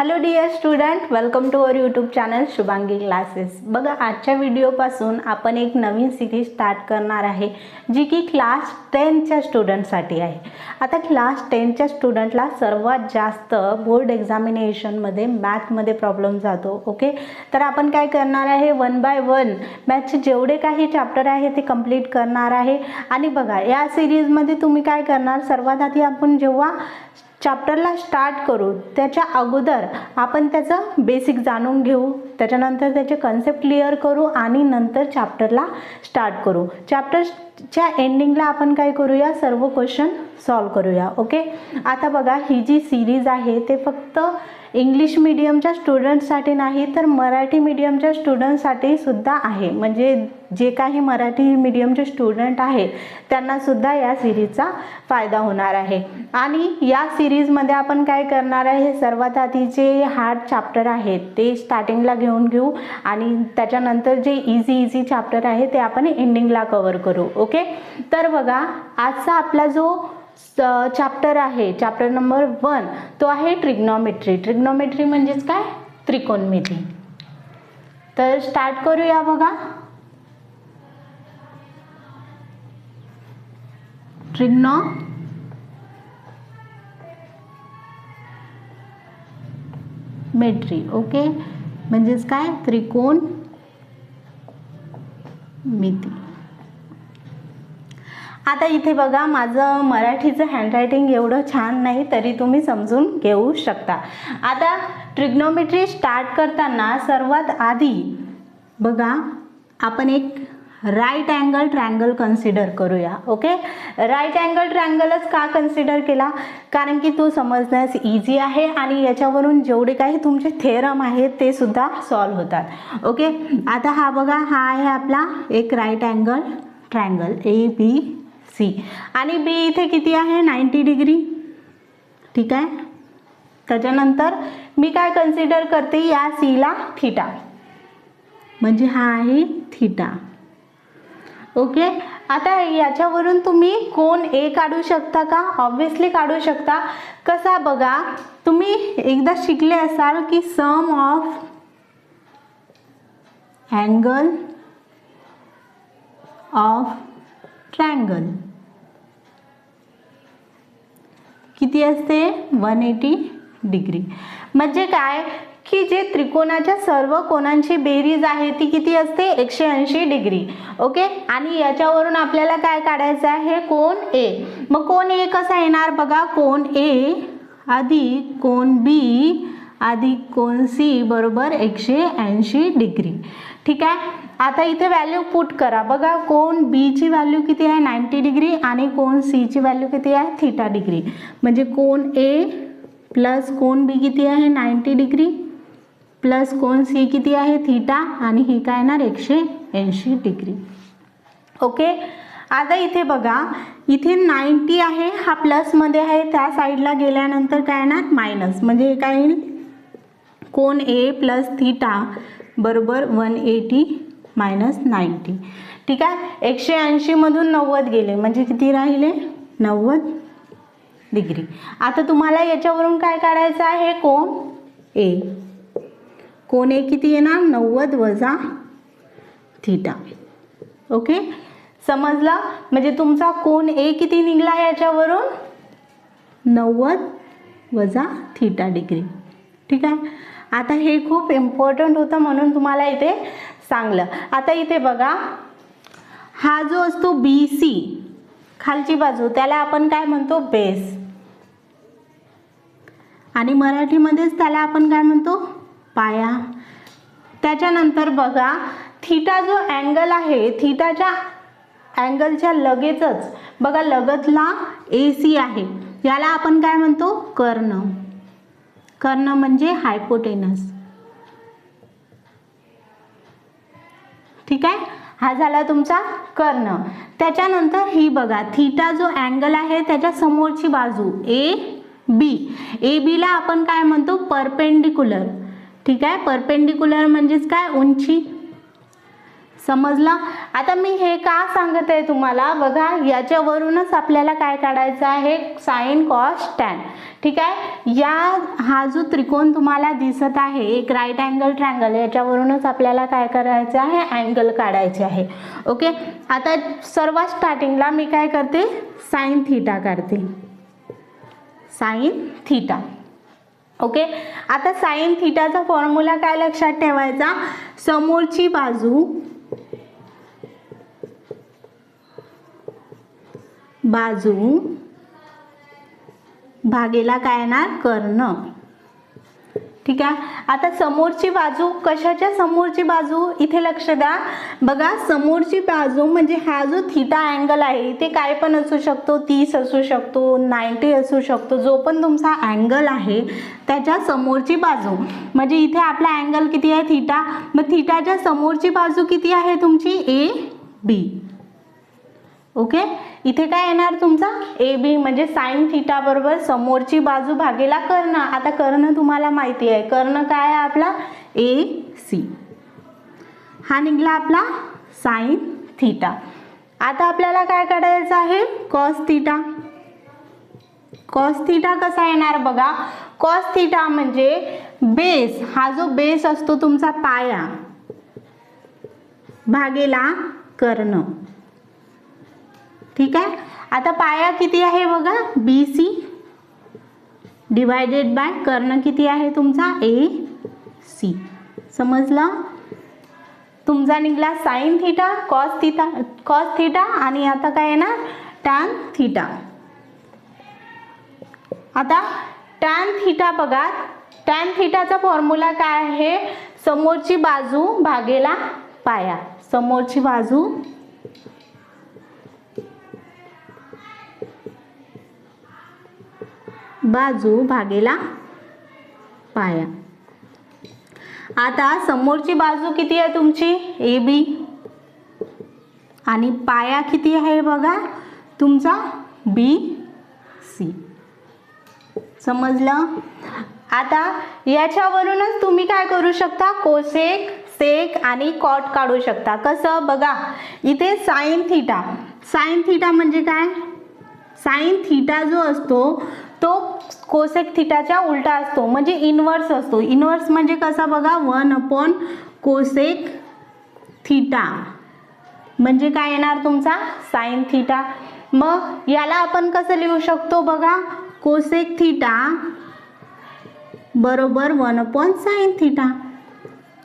Hello dear student welcome to our YouTube channel Shubhangi classes बघा आजच्या व्हिडिओपासून आपण एक नवीन सिरीज स्टार्ट करणार आहे जी की क्लास टेनच्या स्टुडंटसाठी आहे. आता क्लास टेनच्या स्टुडंटला सर्वात जास्त बोर्ड एक्झामिनेशनमध्ये मॅथमध्ये प्रॉब्लेम जातो ओके तर आपण काय करणार आहे वन बाय वन मॅथचे जेवढे काही चॅप्टर आहे ते कंप्लीट करणार आहे. आणि बघा या सिरीजमध्ये तुम्ही काय करणार सर्वात आधी आपण जेव्हा चॅप्टरला स्टार्ट करू त्याच्या अगोदर आपण त्याचं बेसिक जाणून घेऊ. त्याच्यानंतर त्याचे कन्सेप्ट क्लिअर करू आणि नंतर चॅप्टरला स्टार्ट करू. चॅप्टर च्या एंडिंगला आपण काय करूया? सर्व क्वेश्चन सॉल्व करूया ओके आता बघा ही जी सिरीज आहे ते फक्त इंग्लिश मिडियमच्या स्टुडंटसाठी नाही तर मराठी मिडियमच्या स्टुडंटसाठी सुद्धा आहे. म्हणजे जे काही मराठी मिडियमचे स्टुडंट आहेत त्यांनासुद्धा या सिरीजचा फायदा होणार आहे. आणि या सिरीजमध्ये आपण काय करणार आहे सर्वात आधी जे हार्ड चॅप्टर आहेत ते स्टार्टिंगला घेऊन घेऊ आणि त्याच्यानंतर जे इझी इझी चॅप्टर आहे ते आपण एंडिंगला कवर करू ओके ओके? तर बघा आजचा आपला जो चॅप्टर आहे चॅप्टर नंबर वन तो आहे ट्रिग्नॉमेट्री ट्रिग्नॉमेट्री म्हणजेच काय? त्रिकोणमिती. तर स्टार्ट करूया बघा. Trigonometry okay? म्हणजेच काय? त्रिकोण मिती आता इथे बघा माझं मराठीचं हँडरायटिंग एवढं छान नाही तरी तुम्ही समजून घेऊ शकता. आता ट्रिग्नोमेट्री स्टार्ट करताना सर्वात आधी बघा आपण एक राईट अँगल ट्रँगल कन्सिडर करूया ओके राईट अँगल ट्रँगलच का कन्सिडर केला? कारण की तो समजण्यास इझी आहे आणि याच्यावरून जेवढे काही तुमचे थेरम आहेत ते सुद्धा सॉल्व होतात ओके आता हा बघा हा आहे आपला एक right angle triangle A B C. आणि बी इथे किती आहे? Ninety degree. ठीक आहे? त्याच्यानंतर मी काय कन्सिडर करते? या सीला थिटा म्हणजे हा आहे थिटा ओके आता याच्यावरून तुम्ही कोण ए काढू शकता का? ऑब्विसली काढू शकता. कसा बघा तुम्ही एकदा शिकले असाल की sum of angle of triangle किती असते वन एटी डिग्री. म्हणजे काय? की जे त्रिकोणाच्या सर्व कोणांची बेरीज आहे ती किती असते? एकशे ऐंशी डिग्री. ओके? आणि याच्यावरून आपल्याला काय काढायचं आहे? कोण ए. मग कोण ए कसा येणार बघा? कोण ए अधिक कोण बी अधिक कोण सी बरोबर एकशे ऐंशी डिग्री. ठीक आहे? आता इथे व्हॅल्यू पुट करा. बघा कोण बीची व्हॅल्यू किती आहे? नाईंटी डिग्री आणि कोण सीची व्हॅल्यू किती आहे? थिटा डिग्री म्हणजे कोण ए प्लस कोण बी किती आहे? नाईंटी डिग्री प्लस कोण सी किती आहे? थिटा आणि ही काय येणार? एकशे ऐंशी डिग्री ओके आता इथे बघा इथे नाईंटी आहे हा प्लसमध्ये आहे त्या साईडला गेल्यानंतर काय येणार? मायनस म्हणजे हे काय येईल? कोण ए प्लस थिटा बरोबर वन एटी मायनस नाईंटी ठीक आहे? एकशे ऐंशीमधून नव्वद गेले. म्हणजे किती राहिले? नव्वद डिग्री आता तुम्हाला याच्यावरून काय काढायचं आहे? कोण ए कोण ए किती येणार? नव्वद वजा थिटा ओके समजलं? म्हणजे तुमचा कोण ए किती निघला याच्यावरून? नव्वद वजा थिटा डिग्री ठीक आहे? आता हे खूप इम्पॉर्टंट होतं म्हणून तुम्हाला इथे चांगलं. आता इथे बघा. हा जो असतो बी सी खालची बाजू त्याला आपण काय म्हणतो? बेस आणि मराठीमध्येच त्याला आपण काय म्हणतो? पाया. त्याच्यानंतर बघा थिटा जो अँगल आहे थीटाच्या अँगलच्या लगेचच बघा लगतला ए सी आहे. याला आपण काय म्हणतो? कर्ण. कर्ण म्हणजे हायपोटेनस ठीक आहे? हा झाला तुमचा कर्ण. त्याच्यानंतर ही बघा थीटा जो अँगल आहे त्याच्या समोरची बाजू ए बी ए बीला आपण काय म्हणतो? परपेंडिक्युलर ठीक आहे? परपेंडिक्युलर म्हणजेच काय? उंची. समजला. आता मी हे का सांगत आहे तुम्हाला? बघा याच्यावरूनच आपल्याला काय काढायचं आहे? Sine cos tan. ठीक आहे? या हा जो त्रिकोण तुम्हाला दिसत आहे एक राईट अँगल ट्रँगल याच्यावरूनच आपल्याला काय करायचं आहे? अँगल काढायचे आहे. ओके? आता सर्वात स्टार्टिंगला मी काय करते? साईन थिटा काढते. Sine theta okay? आता साईन थिटाचा फॉर्म्युला काय लक्षात ठेवायचा? समोरची बाजू बाजू भागेला काय येणार? कर्ण. ठीक आहे? आता समोरची बाजू कशाच्या समोरची बाजू? इथे लक्ष द्या. बघा समोरची बाजू म्हणजे हा जो थिटा अँगल आहे इथे काय पण असू शकतो तीस असू शकतो नाईन्टी असू शकतो जो पण तुमचा अँगल आहे त्याच्या समोरची बाजू. म्हणजे इथे आपला अँगल किती आहे? थिटा मग थिटाच्या समोरची बाजू किती आहे तुमची? A B okay? इथे काय येणार तुमचा? ए बी म्हणजे साईन थिटा बरोबर समोरची बाजू भागेला कर्ण. आता कर्ण तुम्हाला माहिती आहे. कर्ण काय आहे आपला? ए सी हा निघला आपला साईन थिटा आता आपल्याला काय काढायचं आहे? कॉस थिटा कॉस थिटा कसा येणार बघा? कॉस थिटा म्हणजे बेस हा जो बेस असतो तुमचा पाया भागेला कर्ण. ठीक आहे? आता पाया किती आहे बघा? बी सी डिवायडेड बाय कर्ण किती आहे तुमचा? ए सी समजलं? तुमचा निघला sine theta cos theta cos theta आणि आता काय येणार? टॅन थिटा आता टॅन थिटा बघा. टॅन थिटाचा फॉर्म्युला काय आहे? समोरची बाजू भागेला पाया. समोरची बाजू बाजू भागेला पाया. आता समोरची बाजू किती आहे तुमची? ए बी. आणि पाया किती आहे बघा? तुमचा बी सी. समजलं? आता याच्यावरूनच तुम्ही काय करू शकता? कोसेक सेक आणि कॉट काढू शकता. कसं? बघा इथे साईन थिटा. साईन थिटा म्हणजे काय? साईन थिटा जो असतो तो कोसेक थिटाच्या उलटा असतो म्हणजे इनवर्स असतो. इनवर्स म्हणजे कसा बघा? वन अपॉन कोसेक थिटा म्हणजे काय येणार तुमचा? साईन थिटा मग याला आपण कसं लिहू शकतो बघा? कोसेक थिटा बरोबर one upon sine theta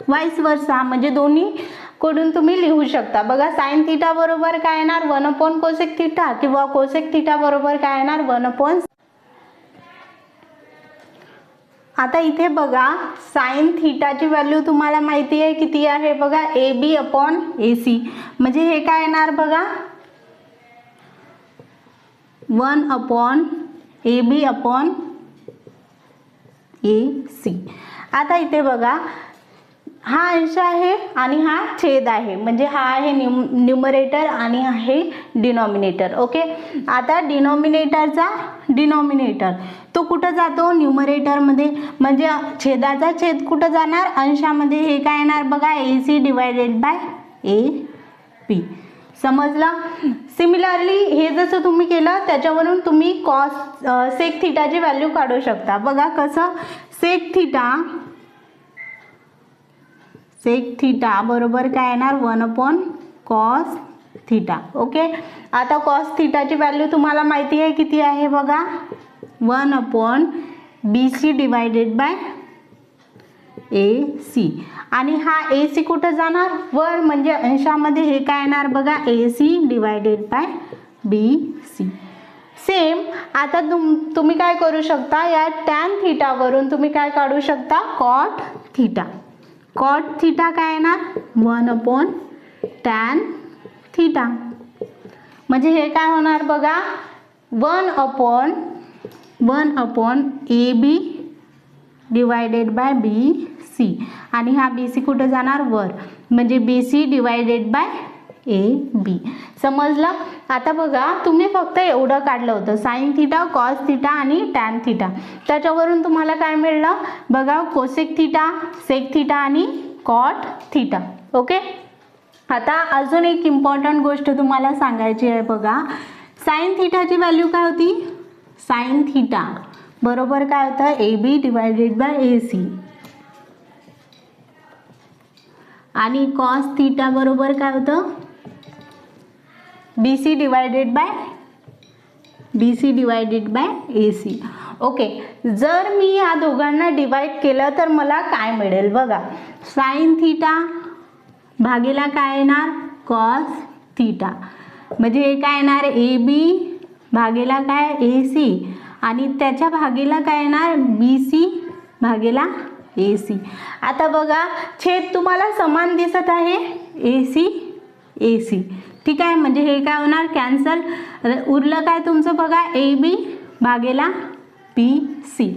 vice versa म्हणजे दोन्ही कडून तुम्ही लिहू शकता. बघा साईन थिटा बरोबर काय येणार? वन अपॉन कोसेक थिटा किंवा कोसेक थिटा बरोबर काय येणार? वन अपॉन आता इथे बघा साईन थिटाची व्हॅल्यू तुम्हाला माहिती आहे किती आहे? बघा A B upon A C म्हणजे हे काय येणार बघा? One upon A B upon A C आता इथे बघा हा अंश आहे आणि हा छेद आहे. म्हणजे हा आहे न्यूम न्युमरेटर आणि आहे डिनॉमिनेटर. ओके? आता डिनॉमिनेटरचा डिनॉमिनेटर. तो कुठं जातो? न्युमरेटरमध्ये. म्हणजे छेदाचा छेद कुठं जाणार? अंशामध्ये. हे काय येणार बघा? A C divided by A P. समजलं? सिमिलरली हे जसं तुम्ही केलं त्याच्यावरून तुम्ही कॉस सेक थिटाची व्हॅल्यू काढू शकता. बघा कसं? सेक थिटा सेक थिटा बरोबर काय येणार? One upon cos theta okay आता कॉस थिटाची व्हॅल्यू तुम्हाला माहिती आहे किती आहे बघा? One upon B C divided by A C आणि हा ए सी कुठं जाणार? वर म्हणजे अंशामध्ये हे काय येणार बघा? A C divided by B C same आता तुम तुम्ही काय करू शकता? या टॅन थिटावरून तुम्ही काय काढू शकता? कॉट थिटा कॉट थिटा काय येणार वन अपॉन टॅन थिटा म्हणजे हे काय होणार बघा? One upon one upon A B divided by B C आणि हा बी सी कुठं जाणार? वर. म्हणजे B C divided by A B समजलं? आता बघा तुम्ही फक्त एवढं काढलं होतं. साईन थिटा कॉस थिटा आणि टॅन थिटा त्याच्यावरून तुम्हाला काय मिळलं? बघा कोसेक थिटा सेक थिटा आणि कॉट थिटा ओके आता अजून एक इम्पॉर्टंट गोष्ट तुम्हाला सांगायची आहे बघा. साईन थिटाची व्हॅल्यू काय होती? साईन थिटा बरोबर काय होतं? A B divided by A C आणि कॉस थिटा बरोबर काय होतं? B C divided by B C divided by A C okay जर मी या दोघांना डिवाईड केलं तर मला काय मिळेल बघा. साईन थीटा भागीला काय येणार? कॉस थिटा म्हणजे हे काय येणार? ए बी भागीला काय? ए सी आणि त्याच्या भागीला काय येणार? बी सी भागीला ए सी आता बघा छेद तुम्हाला समान दिसत आहे? ए सी ए सी ठीक आहे म्हणजे हे काय होणार? कॅन्सल उरलं काय तुमचं बघा? ए बी भागेला बी सी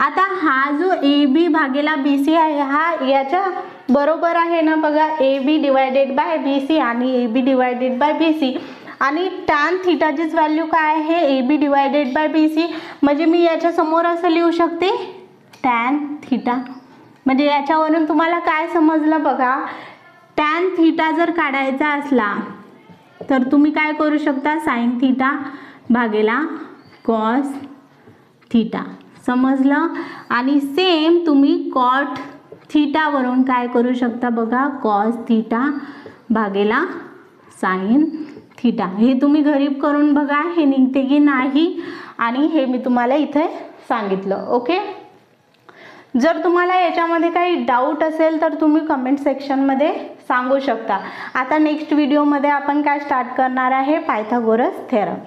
आता हा जो ए बी भागेला बी सी आहे हा याच्या बरोबर आहे ना बघा? A B divided by B C आणि A B divided by B C आणि टॅन थिटाचीच व्हॅल्यू काय आहे? A B divided by B C म्हणजे मी याच्यासमोर असं लिहू शकते? टॅन थिटा म्हणजे याच्यावरून तुम्हाला काय समजलं बघा? टॅन थिटा जर काढायचा असला तर तुम्ही काय करू शकता? साईन थिटा भागेला कॉस थिटा समजलं? आणि सेम तुम्ही कॉट थिटावरून काय करू शकता बघा? कॉस थिटा भागेला साईन थिटा हे तुम्ही घरी करून बघा हे निघते की नाही? आणि हे मी तुम्हाला इथे सांगितलं ओके? जर तुम्हाला याच्यामध्ये काही डाऊट असेल तर तुम्ही कमेंट सेक्शनमध्ये सांगू शकता. आता नेक्स्ट व्हिडिओमध्ये आपण काय स्टार्ट करणार आहे? Pythagoras theorem